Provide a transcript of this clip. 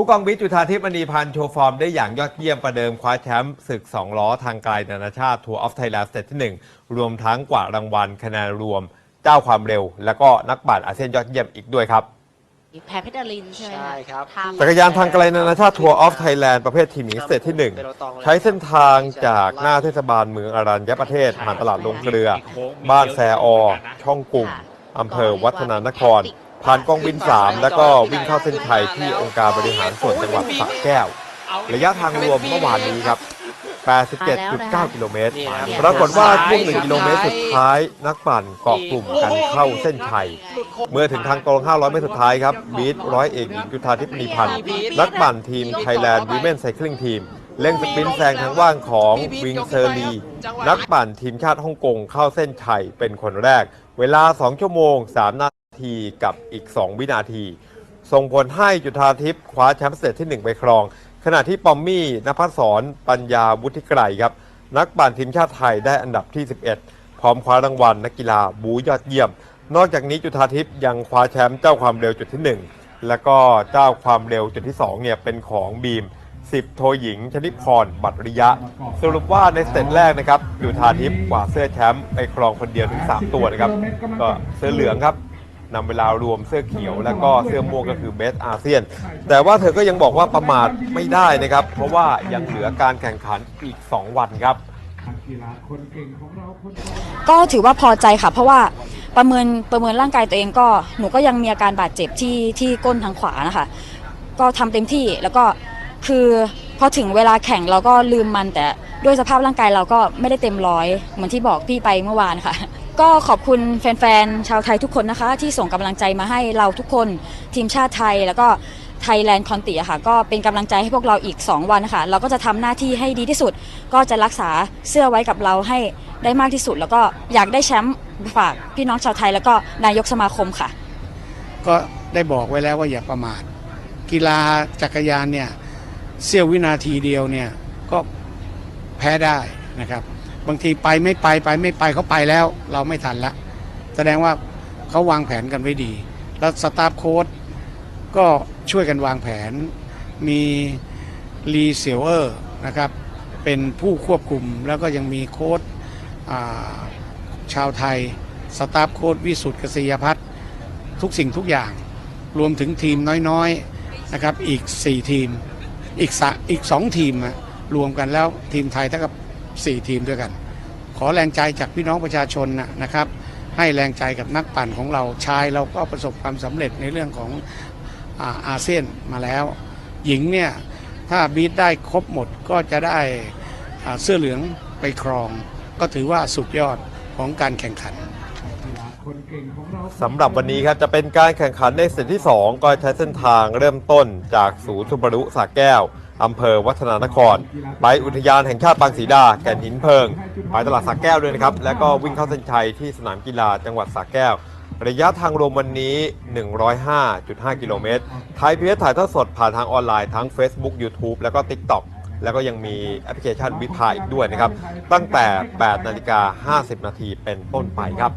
ผู้กองวิทย์จุธาทิพย์มณีพันธ์โชว์ฟอร์มได้อย่างยอดเยี่ยมประเดิมคว้าแชมป์ศึก 2 ล้อทางไกลนานาชาติทัวร์ออฟไทยแลนด์สเตจที่ 1 รวมทั้งกว่ารางวัลคะแนนรวม เจ้าความเร็ว และก็นักปั่นอาเซียนยอดเยี่ยมอีกด้วยครับ แพรเพชรดารินใช่ไหมะใช่ครับ ทำ จักรยานทางไกลนานาชาติทัวร์ออฟไทยแลนด์ประเภททีมหญิงสเตจที่ 1 ใช้เส้นทางจากหน้าเทศบาลเมืองอรัญญประเทศผ่านตลาดลงเกลือ บ้านแซออ ช่องกลุ่มอำเภอวัฒนานคร ผ่านกองบิน 3 แล้วก็วิ่งเข้าเส้นชัยที่องค์การบริหารส่วนจังหวัดสระแก้ว ระยะทางรวมเมื่อวานนี้ครับ 87.9 กิโลเมตรนี่ครับปรากฏว่าช่วง 1 กิโลเมตรสุดท้าย นักปั่นเกาะกลุ่มกันเข้าเส้นชัย เมื่อถึงทางตรง 500 เมตรสุดท้ายครับบีทร้อยเอกหญิงจุธาทิพย์มณีพันธ์นักปั่นทีม Thailand Women Cycling Team เร่งสปรินต์แซงทางว่างของวิงเซอร์ลี นักปั่นทีมชาติฮ่องกงเข้าเส้นชัยเป็นคนแรก เวลา 2 ชั่วโมง 3 นาที กับอีก 2 วินาที ส่งผลให้จุธาทิพย์คว้าแชมป์สเตจที่ 1 ไปครอง ขณะที่ปอมมี่นภัสสรปัญญาวุฒิไกรครับ นักปั่นทีมชาติไทยได้อันดับที่ 11 พร้อมคว้ารางวัลนักกีฬาบูยอดเยี่ยม นอกจากนี้จุธาทิพย์ยังคว้าแชมป์เจ้าความเร็วจุดที่ 1 แล้วก็เจ้าความเร็วจุดที่2เนี่ยเป็นของบีม10โทหญิงชนิพร บัตรริยะ สรุปว่าในสเตแรกนะครับจุธาทิพย์กว่าเสื้อแชมป์ไปครองคนเดียวถึง 3 ตัวนะครับ ก็เสื้อเหลืองครับ นำเวลารวมเสื้อเขียว แล้วก็เสื้อม่วงก็คือเบสอาเซียน แต่ว่าเธอก็ยังบอกว่าประมาทไม่ได้นะครับ เพราะว่ายังเหลือการแข่งขันอีก 2 วันครับ ก็ถือว่าพอใจค่ะ เพราะว่าประเมินประเมินร่างกายตัวเองก็หนูก็ยังมีอาการบาดเจ็บที่ที่ก้นทางขวานะคะ ก็ทำเต็มที่แล้วก็คือพอถึงเวลาแข่งเราก็ลืมมันแต่ด้วยสภาพร่างกายเราก็ไม่ได้เต็มร้อยเหมือนที่บอกพี่ไปเมื่อวานค่ะ ก็ขอบคุณแฟนๆ ชาวไทยทุกคนนะคะ ที่ส่งกำลังใจมาให้เราทุกคนทีมชาติไทยแล้วก็ไทยแลนด์คอนติอะค่ะ ก็เป็นกำลังใจให้พวกเราอีก 2 วันนะคะเราก็จะทำหน้าที่ให้ดีที่สุด ก็จะรักษาเสื้อไว้กับเราให้ได้มากที่สุด แล้วก็อยากได้แชมป์ฝากพี่น้องชาวไทย แล้วก็นายกสมาคมค่ะ ก็ได้บอกไว้แล้วว่าอย่าประมาท กีฬาจักรยานเนี่ยเสี้ยววินาทีเดียวเนี่ยก็แพ้ได้นะครับ บางทีไปไม่ไปไปไม่ไปเขาไปแล้ว เราไม่ทันละแสดงว่าเขาวางแผนกันไว้ดี แล้วสตาฟโค้ดก็ช่วยกันวางแผน มีลีเซียวเออร์นะครับเป็นผู้ควบคุมแล้วก็ยังมีโค้ดชาวไทย สตาฟโค้ดวิสุทธ์กษยพัฒน์ทุกสิ่งทุกอย่าง รวมถึงทีมน้อยๆนะครับอีก 4 ทีม อีกสอีก 2 ทีมรวมกันแล้วทีมไทยเท่ากับ 4 ทีมด้วยกัน ขอแรงใจจากพี่น้องประชาชนนะนะครับ ให้แรงใจกับนักปั่นของเราชายเราก็ประสบความสำเร็จในเรื่องของอาอาเซียนมาแล้ว หญิงเนี่ยถ้าบีทได้ครบหมดก็จะได้อ่าเสื้อเหลืองไปครอง ก็ถือว่าสุดยอดของการแข่งขัน สำหรับวันนี้ครับจะเป็นการแข่งขันในเซตที่ 2 ก็ใช้เส้นทางเริ่มต้นจากศูนย์สุบารุสระแก้ว อำเภอวัฒนานคร ไปอุทยานแห่งชาติบางสีดา แก่นหินเพิง ไปตลาดสระแก้วด้วยนะครับ แล้วก็วิ่งเข้าเส้นชัยที่สนามกีฬาจังหวัดสระแก้ว ระยะทางรวมวันนี้ 105.5 กิโลเมตร ไทยพีเอสถ่ายทอดสดผ่านทางออนไลน์ทั้ง Facebook YouTube แล้วก็ TikTok แล้วก็ยังมีแอปพลิเคชันวิพาอีกด้วยนะครับ ตั้งแต่ 8 นาฬิกา 50 นาทีเป็นต้นไปครับ